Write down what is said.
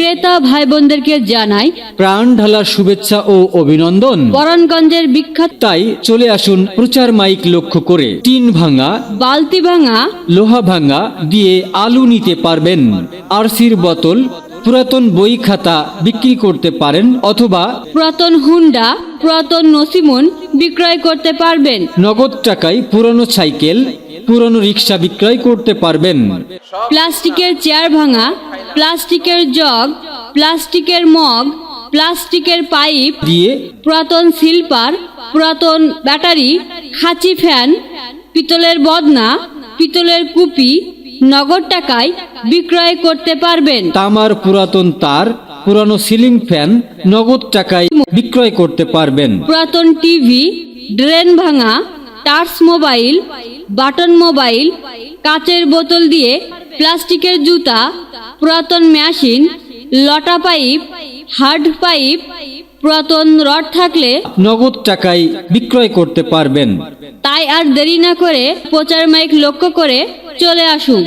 ক্রেতা ভাই বোনদেরকে জানাই প্রাণ ঢালার শুভেচ্ছা ও অভিনন্দন। বরণগঞ্জের বিখ্যাত তাই চলে আসুন প্রচার মাইক লক্ষ্য করে। টিন ভাঙা বালতি ভাঙা লোহা ভাঙা দিয়ে আলু নিতে পারবেন। আরসির বোতল পুরাতন বই খাতা বিক্রি করতে পারেন অথবা পুরাতন হুন্ডা পুরাতন নসিমন বিক্রয় করতে পারবেন। নগদ টাকায় পুরনো সাইকেল পুরনো রিক্সা বিক্রয় করতে পারবেন। প্লাস্টিকের চেয়ার ভাঙা প্লাস্টিকের জগ প্লাস্টিকের মগ প্লাস্টিকের পাইপ দিয়ে পুরাতন সিলপার পুরাতন ব্যাটারি খাঁচি ফ্যান পিতলের বদনা পিতলের কুপি নগদ টাকায় বিক্রয় করতে পারবেন। তামার পুরাতন তার পুরানো সিলিং ফ্যান নগদ টাকায় বিক্রয় করতে পারবেন। পুরাতন টিভি ড্রেন ভাঙা টাচ মোবাইল বাটন মোবাইল কাচের বোতল দিয়ে প্লাস্টিকের জুতা পুরাতন মেশিন লটা পাইপ হার্ড পাইপ পুরাতন রড থাকলে নগদ টাকায় বিক্রয় করতে পারবেন। তাই আর দেরি না করে প্রচার মাইক লক্ষ্য করে চলে আসুন।